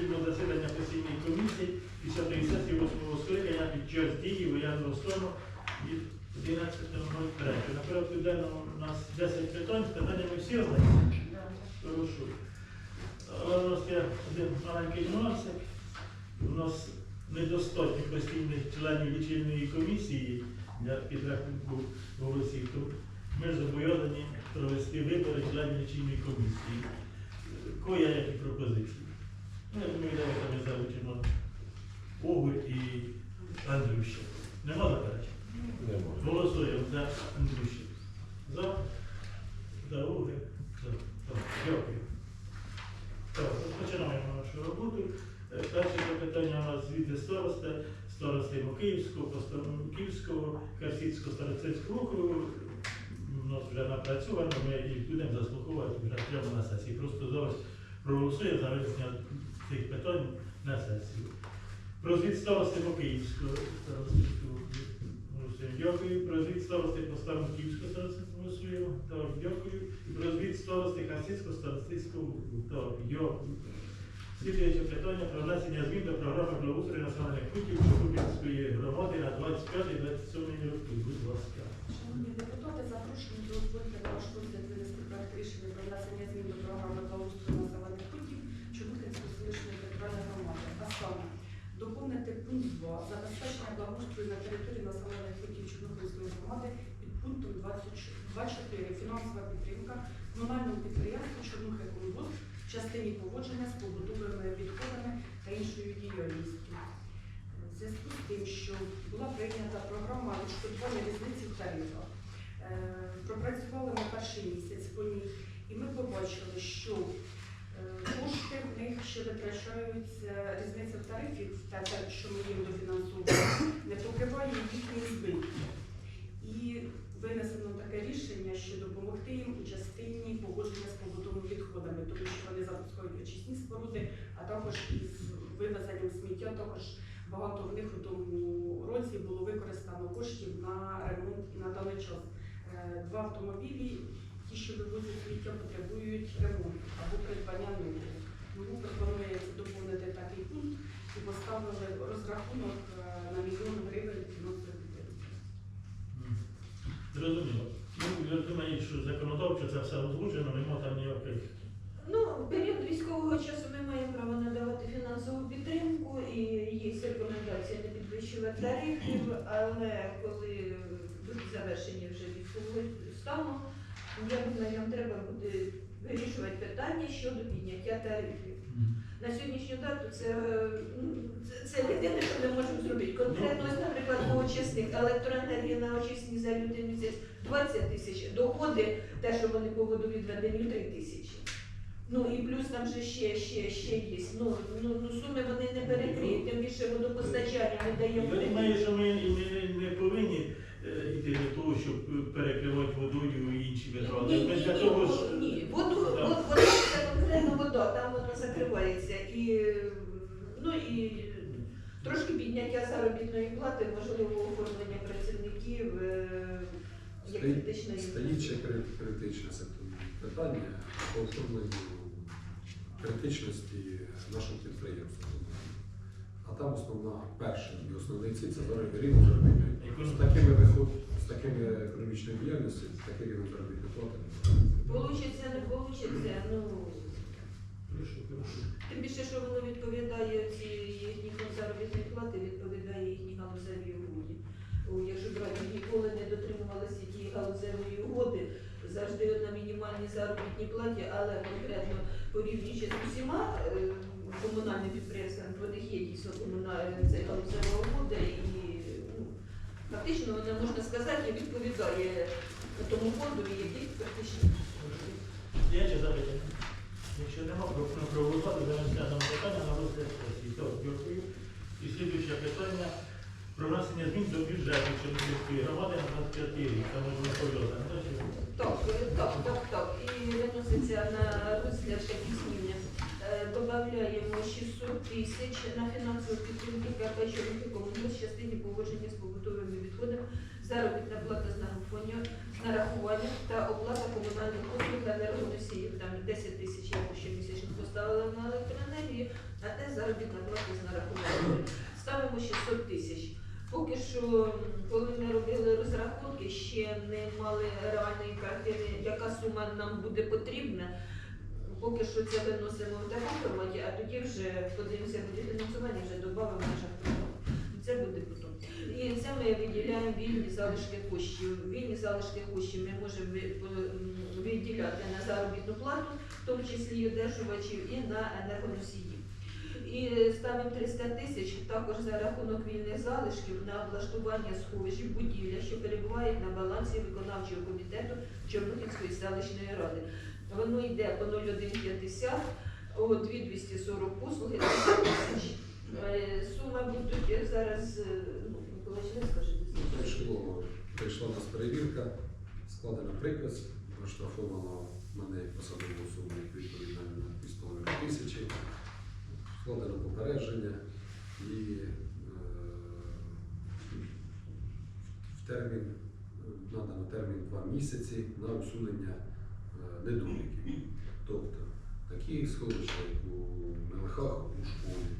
спільного засідання постійної комісії після тої сесії 8 скликання під час дії воєнного стану від 11.03. На порядку у нас 10 питань, з питаннями всі ознайомлені. Прошу. У нас є один маленький нюансик. У нас недостатньо постійних членів лічильної комісії для підрахунку голосів. Ми зобов'язані провести вибори членів лічильної комісії. Коя які пропозиції? Ну, я думаю, давайте ми залучимо Огу і Андрюща. Нема заперечень? Голосуємо за Андрюща. За? За? За. Так, Дякую. Так, розпочинаємо нашу роботу. Е, Перше запитання у нас звідти старости, старости Мокиївського, Київського, Карсідського старостинського округу. У нас вже напрацьовано, ми їх будемо заслуховувати вже прямо на сесії. Просто зараз проголосує за винесення цих питань на сесію. Про звіт старости Мокиївського старостинського округу. Голосуємо. Дякую. Про звіт старости Поставниківського старостинського голосуємо. Так, дякую. Про звіт старости Карсідського старостинського. Так, дякую. Слідуюче питання про внесення змін до програми благоустрою населених пунктів Чукубівської громади на 25-27 роки. Будь ласка. Шановні депутати, запрошені до утворення на ваш розгляд винести проект рішення про внесення змін до програми благоустрою населених пунктів Чубукинської селищної територіальної громади. А саме доповнити пункт 2 забезпечення благоустрою на території населених пунктів Чубукинської громади під пунктом 24 фінансова підтримка комунальному підприємству Чорнухи Комбуд в частині поводження з побутовими відходами та іншою діяльністю. В зв'язку з тим, що була прийнята програма відшкодування різниці в тарифах, е, пропрацювали ми перший місяць по ній, і ми побачили, що е, кошти в них ще витрачаються, різниця в тарифі, та те, що ми їм дофінансовуємо, не покриває їхні збитки. І винесено таке рішення, що допомогти їм у частині поводження з побутовими відходами, тому що вони запускають очисні споруди, а також із вивезенням сміття також багато в них у тому році було використано коштів на ремонт і на даний час. Е, Два автомобілі, ті, що вивозять сміття, потребують ремонту або придбання нового. Тому пропонується доповнити такий пункт і поставили розрахунок е, на мільйон гривень фінансової підтримки. Зрозуміло. Ну, я думаю, що законодавчо це все узгоджено, нема там ніяких. Ну, в період військового часу ми маємо право надавати фінансову підтримку і є рекомендація не підвищувати тарифів, але коли будуть завершені вже військового стану, я думаю, нам треба буде вирішувати питання щодо підняття тарифів. На сьогоднішню дату це, е, ну, це, це єдине, що ми можемо зробити. Конкретно, наприклад, по очисних електроенергії на очисні за лютий місяць 20 тисяч, доходи, те, що вони по водовідведенню 3 тисячі. Ну і плюс там же ще, ще, ще є. Ну, ну, ну суми вони не перекриють, тим більше водопостачання ми даємо. Я думаю, що ми не, не повинні йти до того, щоб перекривати водою і інші витрати. Ні, ні, для ні, того ні, ж ні. Воду, Так. вод- вода це конкретно вода, там воно закривається. І, ну, і трошки підняття заробітної плати, можливо, оформлення працівників е, як Стоїть- критичної. Стоїть ще критичне це питання по оформленню критичності нашого підприємства. А там основна перша і основний ціль це рівень заробітної. З такими такими економічною діяльністю, такий рівень заробітної плати. Получиться, не получиться, ну. Тим більше, що воно відповідає ці їхні заробітної плати, відповідає їхній галузевій угоді. Якщо брати ніколи не дотримувалися ті галузевої угоди, завжди на мінімальній заробітній платі, але конкретно порівнюючи з усіма е, комунальними підприємствами, в них є дійсно комунальна це галузева угода фактично вона можна сказати відповідає тому фонду, який практично. Є чи запитання? Якщо нема, пропоную проголосувати за дане питання на розгляд сесії. Дякую. І слідуюче питання про внесення змін до бюджету Чорнобильської громади на 25 рік. Це можна пов'язати. так. Так, е, так, так, так. І виноситься на розгляд такі зміни. Добавляємо 600 тисяч на фінансову підтримку КП «Чорнухи комунальної» в частині поводження з побутовими відходами, заробітна плата з нарахування, з нарахування та оплата комунальних послуг та енергоносіїв. Там 10 тисяч я щомісячно поставила на електроенергію, а те заробітна плата з нарахування. Ставимо 600 тисяч. Поки що, коли ми робили розрахунки, ще не мали реальної картини, яка сума нам буде потрібна. Поки що це виносимо в такому форматі, а тоді вже подивимося буде фінансування, вже додамо межах програми. Це буде потім. І це ми виділяємо вільні залишки коштів. Вільні залишки коштів ми можемо виділяти на заробітну плату, в тому числі і одержувачів, і на енергоносії. І ставимо 300 тисяч також за рахунок вільних залишків на облаштування сховищ будівля, що перебувають на балансі виконавчого комітету Чорнухівської селищної ради. Воно йде по 0,150, о, 2240 послуги 300 тисяч. Е, Сума будуть зараз, е, ну, скажете. Прийшло, прийшла у нас перевірка, складено припис, оштрафовано мене як посадову особу відповідно на 2,5 тисячі, складено попередження і е, в термін, надано термін 2 місяці на усунення е, недоліків. Тобто такі сховища, як у Мелехах у школі,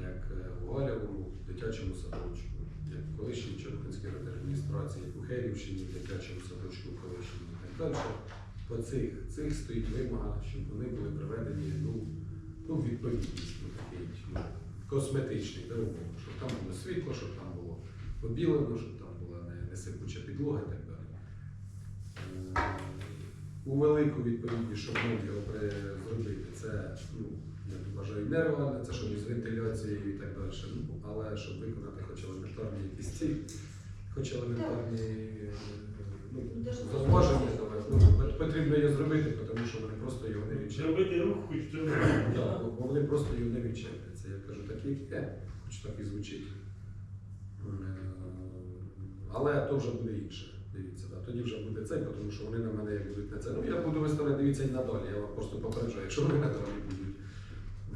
як е, у Галявому дитячому садочку, як в колишній Чорткинській адміністрації, як у Херівщині, в дитячому садочку колишньому і так далі. По цих, цих стоїть вимога, щоб вони були приведені ну, ну, відповідність, ну, такий, ну, косметичний, умовно, щоб там було світло, щоб там було побілено, щоб там була не, не сипуча підлога і так далі. У велику відповідність, щоб ми його зробити, це, ну, я вважаю, нереально, це щоб із вентиляцією і так далі. Ну, але щоб виконати хоч елементарні якісь ці, хоч елементарні е, ну, зауваження, ну, потрібно її зробити, тому що вони просто його не відчувають. Зробити рух хоч. Так, бо вони просто його не відчепляться. Я кажу, так як є, хоч так і звучить. Е, Але то вже буде інше. Дивіться, да. тоді вже буде цей, тому що вони на мене як будуть на це. Ну я буду виставляти, дивіться і надалі. Я вам просто попереджаю, якщо вони надалі будуть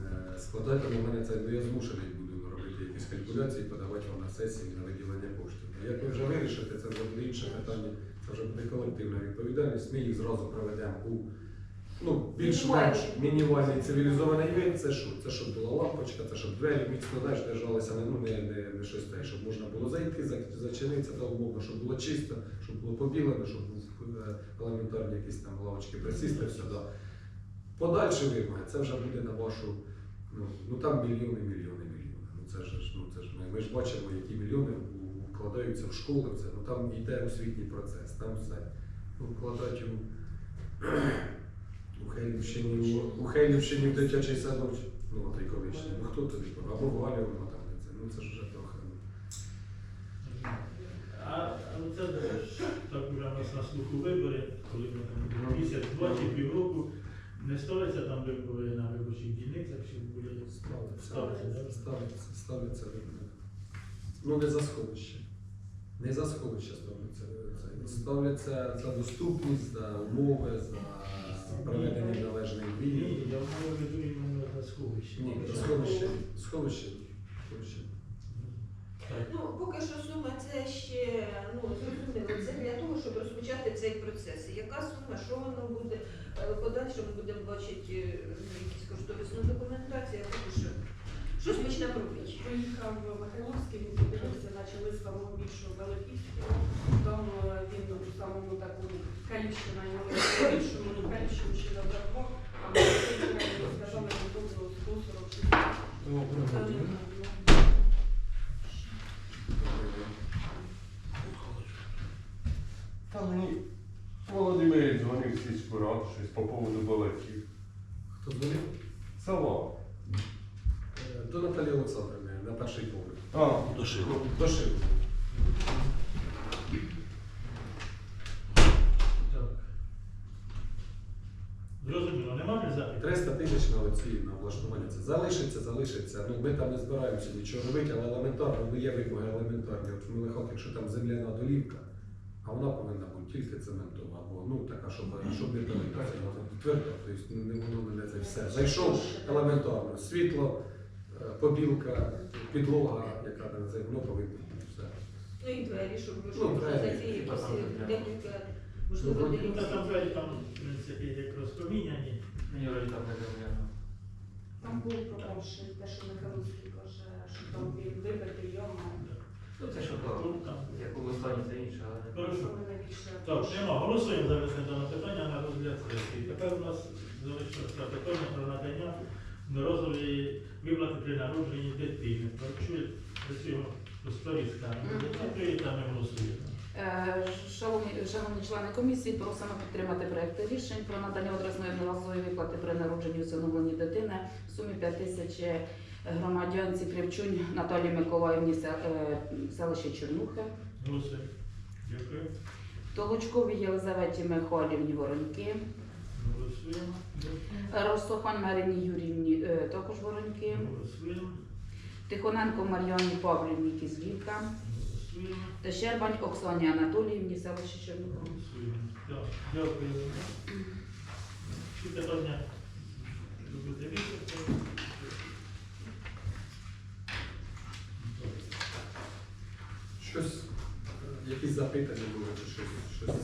е, складати на мене це, ну я змушений буду робити якісь калькуляції, подавати вам на сесії на виділення коштів. А як ви вже вирішите, це вже буде інше питання, це вже буде колективна відповідальність. Ми їх зразу проведемо у ну, більш-менш мінімальний цивілізований вид. Це що? Це щоб була лампочка, це щоб двері міцно знаєш, держалися не, ну, не, не, не щось те, щоб можна було зайти, за- зачинитися та умовно, щоб було чисто, щоб було побілено, щоб е, елементарні якісь там лавочки присісти, все. Да. Подальші вимоги, це вже буде на вашу, ну, ну там мільйони, мільйони, мільйони. Ну це ж, ну, це ж ми, ми ж бачимо, які мільйони вкладаються в школи, це, ну там йде освітній процес, там все. Ну, вкладати у, у Хелівщині, у, в дитячий садок, ну от і колишній, ну хто туди, пора? або там це, ну це ж вже трохи. ну. А, а це так уже у нас на слуху вибори, коли ми там місяць, два чи півроку не ставиться там вибори на виборчих дільницях, чи буде Ставиться, да? ставиться, ставиться вимоги. Ну не за сховище. Не за сховище ставляться. Це. Ставляться за доступність, за умови, за проведення належних Ні, дій. я маю в виду іменно на сховище. Ні, сховище. Сховище. Сховище. Ну, поки що сума це ще ну, зрозуміло. Це для того, щоб розпочати цей процес. Яка сума, що воно буде подальше? Ми будемо бачити е, ну, якісь коштовісну документацію, а поки що щось почнемо робити. Приїхав Михайловський, він подивився, почали з самого більшого Великівського, там е, він у самому такому Калівщина, його більшому, ну Калівщину ще не врахував, а ми сказали, що доброго 140 Та мені Володимир дзвонив в сільську раду щось по поводу балетів. Хто дзвонив? Села. До Наталії Олександрівни на перший поверх. А. До Шилу. Так. Зрозуміло, нема запитів? 300 тисяч на оці на влаштування. Це залишиться, залишиться. Ну ми там не збираємося нічого робити, але елементарно, ну є вимоги елементарні. От в Мелехах, якщо там земляна долівка, а вона повинна бути тільки цементова, або ну така, щоб, щоб не пилитися. Твердо, тобто не воно мене це все. Зайшов елементарно. Світло, побілка, підлога, яка там це воно повинно бути все. Ну і двері, щоб Ну, щоб двері. зайти якісь е, декілька, можливо, Ну, Ну, та там двері там, в принципі, як розпоміняні. Мені вроді там не земляно. Там був проблем, те, що Михайловський каже, що там він вибитий йома. Ну це що Тут там. як у стані це інше, але Хорошо. Вони найбільше. Так, нема. Голосуємо за винесення даного питання на розгляд сесії. Тепер у нас залишилося питання про надання розової виплати при народженні дитини. Працює цього сторіска. І там ми голосуємо. Е, Шановні, шановні члени комісії, просимо підтримати проект рішень про надання одразної одноразової виплати при народженні і усиновленні дитини в сумі 5 тисяч громадянці Кривчунь Наталії Миколаївні е, селище Чернухи, Голосуємо. Дякую. Толочковій Єлизаветі Михайлівні Вороньки, Голосуємо. Ростохань Марині Юрівні е, також Вороньки, Голосуємо. Тихоненко Мар'яні Павлівні Кізлівка Голосуємо. та Щербань Оксані Анатоліївні селище Чернуха. Голосуємо. Так, дякую. Всі питання робити висновки. Щось, е, якісь запитання були, чи щось, щось